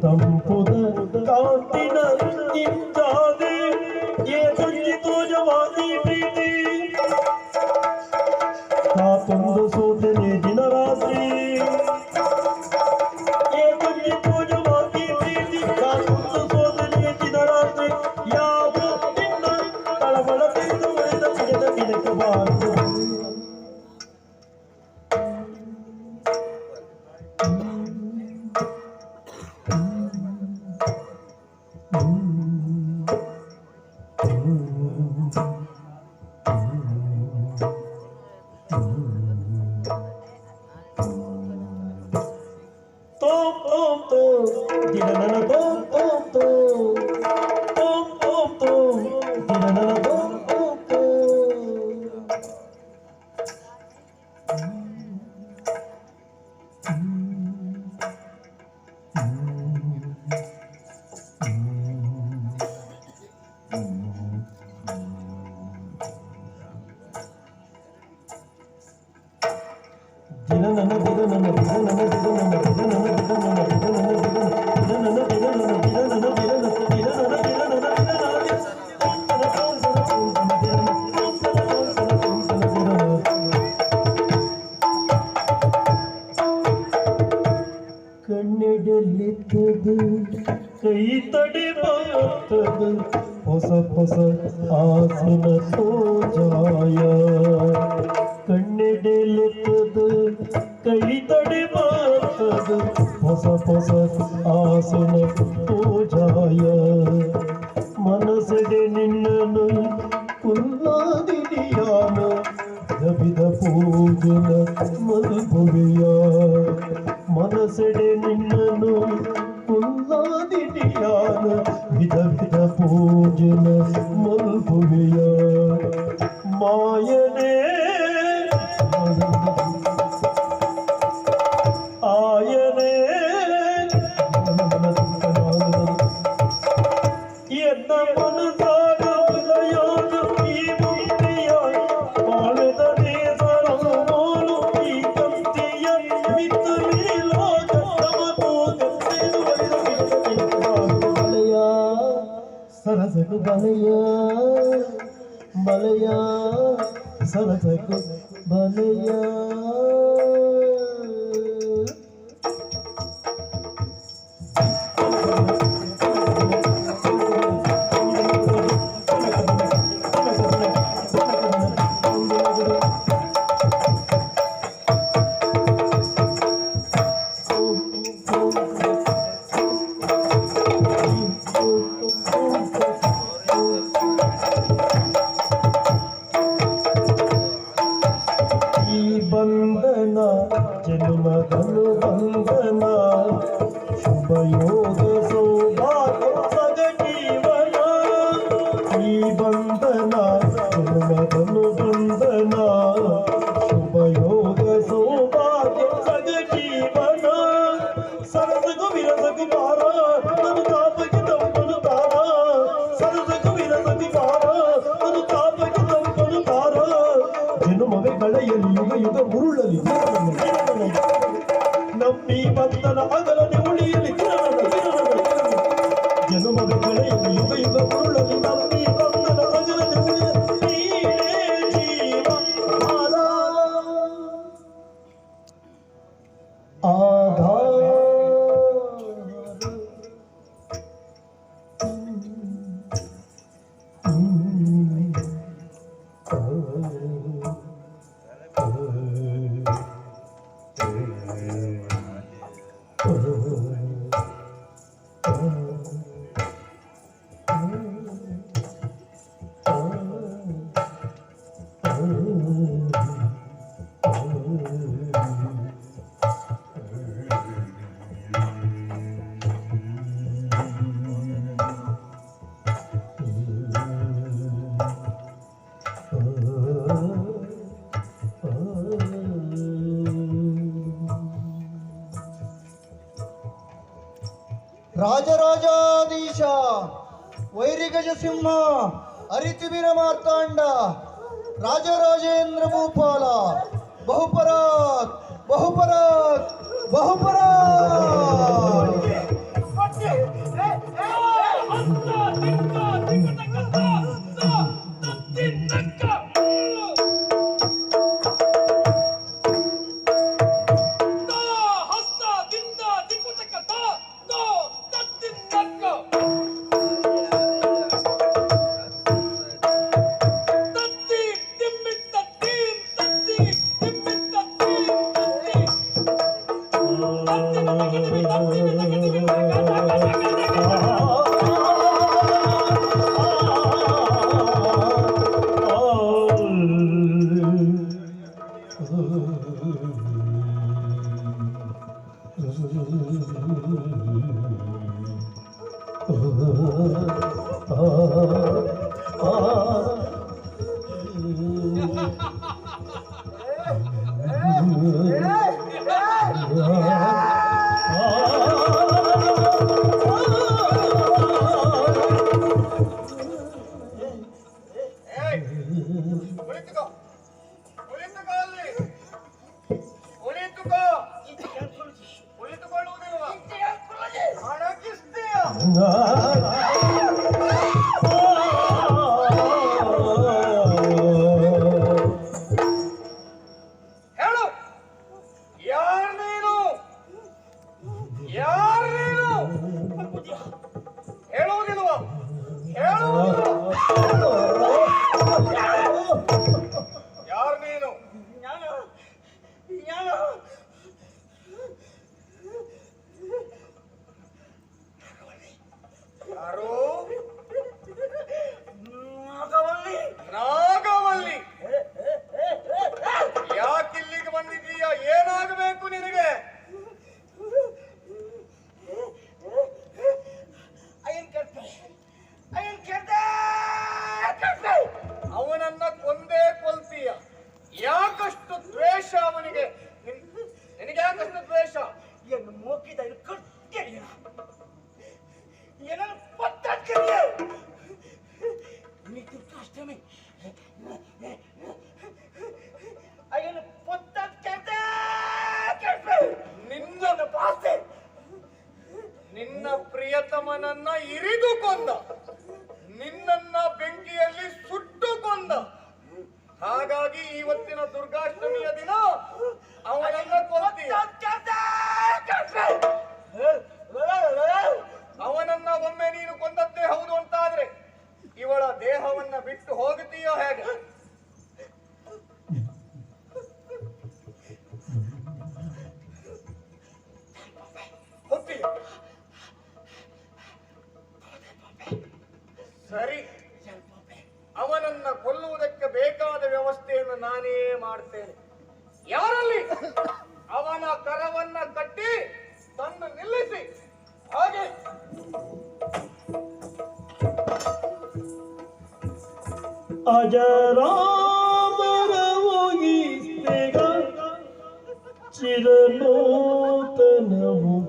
தம் புத காட்டின இம்ஜாது ஏ சொல்லி தோஜவாதி Mm-hmm. ಪೂಜಾಯ ಕಣ್ಣಿಡಿಲುತ್ತದೆ ಕೈ ತಡೆ ಮಾಡ್ತದೆ ಹೊಸ ಹೊಸ ಬಲೆಯ ಬಲೆಯ ಸರಸಕು ಬಲೆಯ বন্দনা শুভয়োগ दिग्गज सिंह अरतिवीर मार्तांड राजेन्द्र भूपाल बहुपरा बहुपरा बहुपरा Yeah. ನಿನ್ನ ಪ್ರಿಯತಮನನ್ನ ಇರಿದು ಕೊಂದ ನಿನ್ನನ್ನ ಬೆಂಕಿಯಲ್ಲಿ ಸುಟ್ಟು ಕೊಂದ ಹಾಗಾಗಿ ಇವತ್ತಿನ ದುರ್ಗಾಷ್ಟಮಿಯ ದಿನ ಅವನನ್ನ ಅವನನ್ನ ಒಮ್ಮೆ ನೀನು ಕೊಂದದ್ದೇ ಹೌದು ಅಂತಾದ್ರೆ ಇವಳ ದೇಹವನ್ನ ಬಿಟ್ಟು ಹೋಗುತ್ತೀಯೋ ಹೇಗೆ? ಸರಿ. ಅವನನ್ನ ಕೊಲ್ಲುವುದಕ್ಕೆ ಬೇಕಾದ ವ್ಯವಸ್ಥೆಯನ್ನು ನಾನೇ ಮಾಡ್ತೇನೆ. ಯಾರಲ್ಲಿ? ಅವನ ಕರವನ್ನ ಕಟ್ಟಿ ತಂದು ನಿಲ್ಲಿಸಿ. ಹಾಗೆ. ಅಜರಾಮರವು ಈ ಸ್ನೇಹ ಚಿರನೂತನವು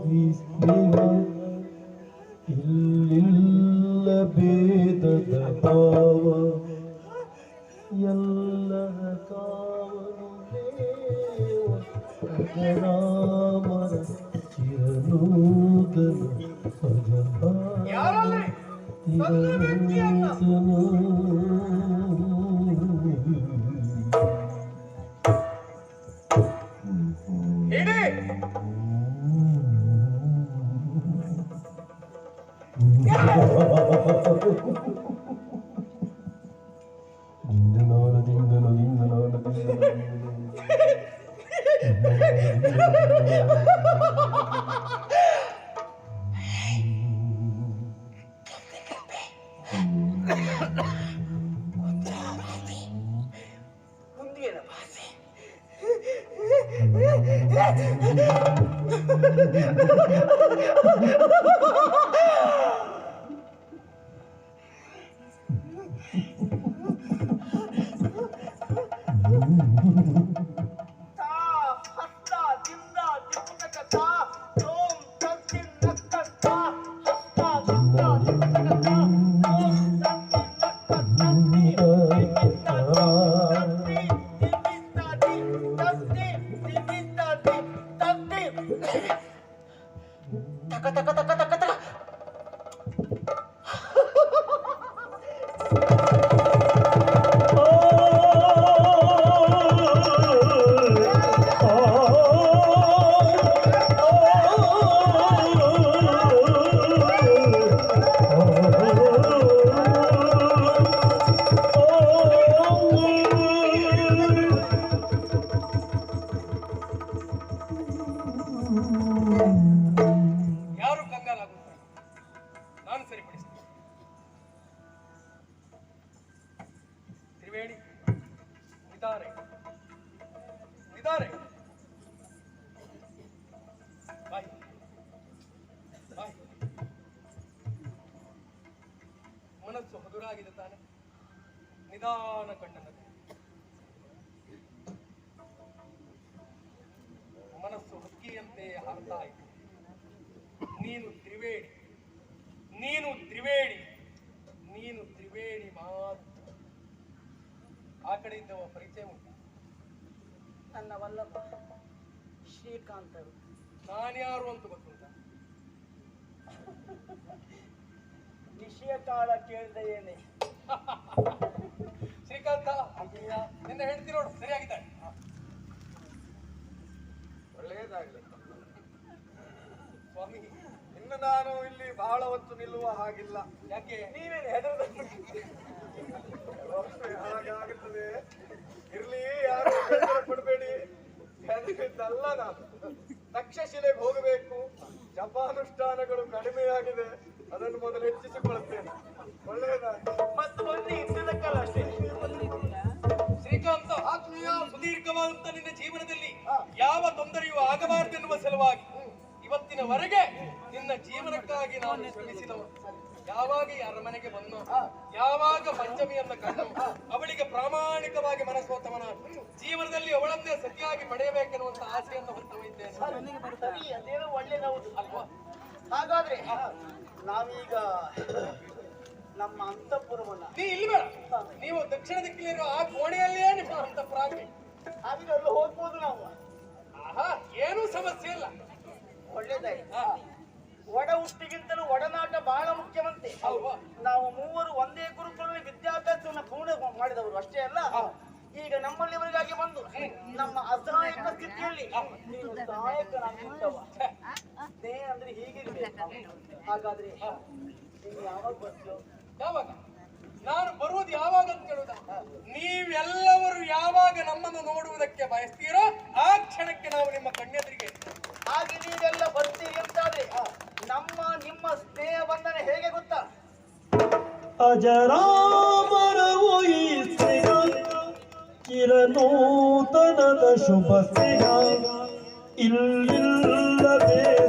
ಎಲ್ಲರ ಕಾವಲು ದೇವ ಅಜರಾಮರ ಚಿರನೂತನ ಯಾರಲ್ಲಿ yeah. ಹದುರಾಗಿದೆ ತಾನೆ ನಿಧಾನ ಕಣ್ಣನ್ನು ಮನಸ್ಸು ಹಕ್ಕಿಯಂತೆ ಹಾರ್ತಾ ಇದೆ ನೀನು ತ್ರಿವೇಣಿ ನೀನು ತ್ರಿವೇಣಿ ನೀನು ತ್ರಿವೇಣಿ ಮಾತ್ರ ಆ ಕಡೆಯಿಂದ ಇದ್ದವ ಪರಿಚಯ ಉಂಟು. ನನ್ನ ವಲ್ಲಭ ಶ್ರೀಕಾಂತರು. ನಾನ್ಯಾರು ಅಂತ ಗೊತ್ತುಂಟ ವಿಷಯ ಕಾಲ ಕೇಳಿದ ಏನೇ? ಶ್ರೀಕಾಂತ ನಿನ್ನ ಹೆಂಡತಿ ನೋಡು ಸರಿಯಾಗಿದ್ದಾಳೆ. ಒಳ್ಳೆಯದಾಗಲಿ ಸ್ವಾಮಿ ಇನ್ನು ನಾನು ಇಲ್ಲಿ ಬಹಳ ಹೊತ್ತು ನಿಲ್ಲುವ ಹಾಗಿಲ್ಲ. ಯಾಕೆ? ನೀವೇನು ಹೆದರದ? ಹಾಗಾಗುತ್ತದೆ. ಇರ್ಲಿ ಯಾರು ಕೊಡಬೇಡಿ. ಹೆದರಿದ್ದಲ್ಲ ನಾನು. ತಕ್ಷಶಿಲೆಗೆ ಹೋಗಬೇಕು. ಜಪಾನುಷ್ಠಾನಗಳು ಕಡಿಮೆಯಾಗಿದೆ. ಅದನ್ನು ಮೊದಲು ಹೆಚ್ಚಿಸಿಕೊಳ್ಳುತ್ತೇನೆ. ಒಳ್ಳೆಯದಾಗಿ ಮತ್ತು ಅಷ್ಟೇ. ಶ್ರೀಕಾಂತ ಆತ್ಮೀಯ ಸುದೀರ್ಘವಾದಂತ ನಿನ್ನ ಜೀವನದಲ್ಲಿ ಯಾವ ತೊಂದರೆಯೂ ಆಗಬಾರದೆನ್ನುವ ಸಲುವಾಗಿ ಇವತ್ತಿನವರೆಗೆ ನಿನ್ನ ಜೀವನಕ್ಕಾಗಿ ನಾನು ಶ್ರಮಿಸಿದವ ಯಾವಾಗ ಯಾರ ಅರಮನೆಗೆ ಬಂದು ಯಾವಾಗ ಪಂಚಮಿಯನ್ನ ಕಂಡು ಅವಳಿಗೆ ಪ್ರಾಮಾಣಿಕವಾಗಿ ಮನಸ್ಸೋತವನ ಜೀವನದಲ್ಲಿ ಅವಳನ್ನೇ ಸತಿಯಾಗಿ ಪಡೆಯಬೇಕೆನ್ನುವಂತ ಆಸೆಯನ್ನು ಒಳ್ಳೇದೌದು ಅಲ್ವಾ? ಹಾಗಾದ್ರೆ ನಾವೀಗ ನಮ್ಮ ಅಂತಃಪುರವನ್ನ ನೀ ಇಲ್ಲಿ ಬೇಡ. ನೀವು ದಕ್ಷಿಣ ದಿಕ್ಕಿನಲ್ಲಿರೋ ಆ ಕೋಣೆಯಲ್ಲೇ ನಿಮ್ಮ ಅಂತಃಪುರಾಗಿ ಆಗಿ ಅಲ್ಲಿ ಹೋಗ್ಬೋದು ನಾವು. ಆಹಾ ಏನೂ ಸಮಸ್ಯೆ ಇಲ್ಲ. ಒಳ್ಳೇದಾಯ್ತು. ಹಾ, ಒಡ ಹುಟ್ಟಿಗಿಂತಲೂ ಒಡನಾಟ ಬಹಳ ಮುಖ್ಯವಂತೆ. ನಾವು ಮೂವರು ಒಂದೇ ಗುರುಕುಲದಲ್ಲಿ ವಿದ್ಯಾಭ್ಯಾಸವನ್ನು ಪೂರ್ಣ ಮಾಡಿದವರು ಅಷ್ಟೇ ಅಲ್ಲ? ಈಗ ನಮ್ಮಲ್ಲಿವರಿಗಾಗಿ ಬಂದು ನಮ್ಮ ಅಸಹಾಯಕ ಸ್ಥಿತಿಯಲ್ಲಿ ನೀನು ಸಹಾಯಕನಾಗಿದ್ದವ ಸ್ನೇಹ ಅಂದ್ರೆ ಹೀಗಿರ್ಬೇಕು ಹಾಗಾದ್ರೆ ನೀನು ಯಾವಾಗ ಬರ್ತೀಯೋ ಯಾವಾಗ? ನಾನು ಬರುವುದು ಯಾವಾಗ ಅಂತ ಕೇಳುದ ನೀವೆಲ್ಲವರು ಯಾವಾಗ ನಮ್ಮನ್ನು ನೋಡುವುದಕ್ಕೆ ಬಯಸ್ತೀರೋ ಆ ಕ್ಷಣಕ್ಕೆ ನಾವು ನಿಮ್ಮ ಕಣ್ಣೆದುರಿಗೆ ಹಾಗೆ ನೀವೆಲ್ಲ ಬರ್ತೀರಿ ಅಂತಾದ್ರೆ ನಮ್ಮ ನಿಮ್ಮ ಸ್ನೇಹ ಬಂಧನ ಹೇಗೆ ಗೊತ್ತಾ? ಅಜರಾಮರವು ಶುಭ ಇಲ್ಲಿಲ್ಲ ಭೇದದ ಭಾವ